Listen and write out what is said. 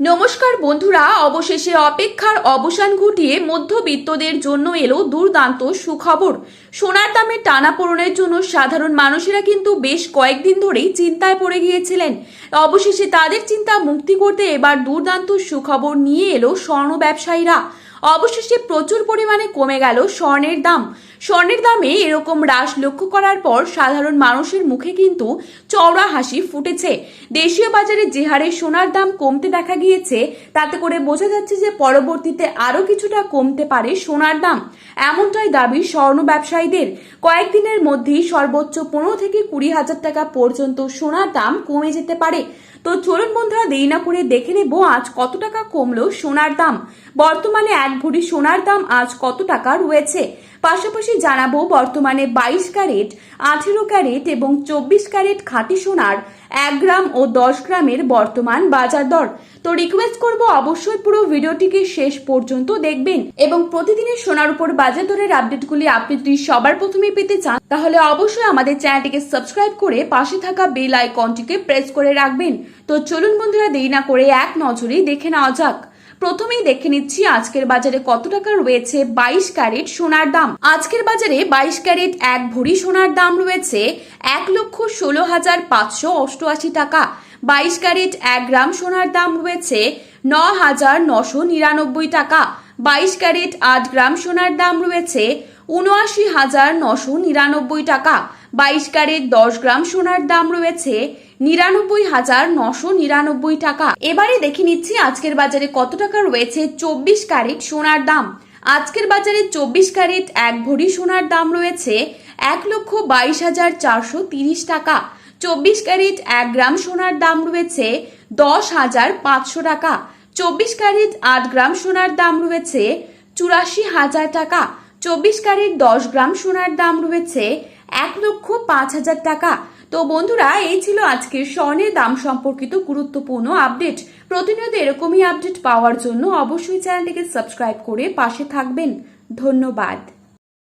নমস্কার বন্ধুরা, অবশেষে অপেক্ষার অবসান ঘটিয়ে মধ্যবিত্তদের জন্য এলো দুর্দান্ত সুখবর। সোনার দামের টানাপোড়নের জন্য সাধারণ মানুষেরা কিন্তু বেশ কয়েকদিন ধরেই চিন্তায় পড়ে গিয়েছিলেন। অবশেষে তাদের চিন্তা মুক্তি করতে এবার দুর্দান্ত সুখবর নিয়ে এলো স্বর্ণ ব্যবসায়ীরা। অবশেষে প্রচুর পরিমাণে কমে গেল স্বর্ণের দাম। স্বর্ণের দামে এরকম হ্রাস লক্ষ্য করার পর সাধারণ মানুষের মুখে কিন্তু চওড়া হাসি ফুটেছে। দেশীয় বাজারে যে হারে সোনার দাম কমতে দেখা গিয়েছে, তাতে করে বোঝা যাচ্ছে যে পরবর্তীতে আরও কিছুটা কমতে পারে সোনার দাম। এমনটাই দাবি স্বর্ণ ব্যবসায়ীদের। কয়েকদিনের মধ্যেই সর্বোচ্চ পনেরো থেকে কুড়ি হাজার টাকা পর্যন্ত সোনার দাম কমে যেতে পারে। তো চলুন বন্ধুরা, দেরি না করে দেখে নেব আজ কত টাকা কমলো সোনার দাম। বর্তমানে এক ভরি সোনার দাম আজ কত টাকা রয়েছে? পাশাপাশি জানাব বর্তমানে বাইশ ক্যারেট, আঠেরো ক্যারেট এবং চব্বিশ ক্যারেট খাঁটি সোনার এক গ্রাম ও দশ গ্রামের বর্তমান বাজার দর। তো রিকোয়েস্ট করব অবশ্যই পুরো ভিডিওটিকে শেষ পর্যন্ত দেখবেন এবং প্রতিদিনের সোনার উপর বাজার দরের আপডেটগুলি আপনি যদি সবার প্রথমে পেতে চান, তাহলে অবশ্যই আমাদের চ্যানেলটিকে সাবস্ক্রাইব করে পাশে থাকা বেল আইকনটিকে প্রেস করে রাখবেন। তো চলুন বন্ধুরা, দেরি না করে এক নজরেই দেখে নেওয়া যাক। প্রথমেই দেখে নিচ্ছি আজকের বাজারে কত টাকা রয়েছে বাইশ ক্যারেট সোনার দাম। আজকের বাজারে বাইশ ক্যারেট এক ভরি সোনার দাম রয়েছে এক লক্ষ ষোলো হাজার পাঁচশো অষ্টআশি টাকা। বাইশ ক্যারেট এক গ্রাম সোনার দাম রয়েছে ন হাজার নশো নিরানব্বই টাকা। বাইশ ক্যারেট আট গ্রাম সোনার দাম রয়েছে উনআশি হাজার নশো নিরানব্বই টাকা। বাইশ ক্যারেট দশ গ্রাম সোনার দাম রয়েছে নিরানব্বই হাজার নশো নিরানব্বই টাকা। এবারে দেখে নিচ্ছি আজকের বাজারে কত টাকা রয়েছে চব্বিশ ক্যারেট সোনার দাম। আজকের বাজারে চব্বিশ ক্যারেট এক ভরি সোনার দাম রয়েছে এক লক্ষ বাইশ হাজার চারশো তিরিশ টাকা। চব্বিশ ক্যারেট এক গ্রাম সোনার দাম রয়েছে দশ হাজার পাঁচশো টাকা। চব্বিশ ক্যারেট আট গ্রাম সোনার দাম রয়েছে চুরাশি হাজার টাকা। চব্বিশ ক্যারেট দশ গ্রাম সোনার দাম রয়েছে এক লক্ষ পাঁচ হাজার টাকা। তো বন্ধুরা, এই ছিল আজকের স্বর্ণের দাম সম্পর্কিত গুরুত্বপূর্ণ আপডেট। প্রতিনিয়ত এরকমই আপডেট পাওয়ার জন্য অবশ্যই চ্যানেলটিকে সাবস্ক্রাইব করে পাশে থাকবেন। ধন্যবাদ।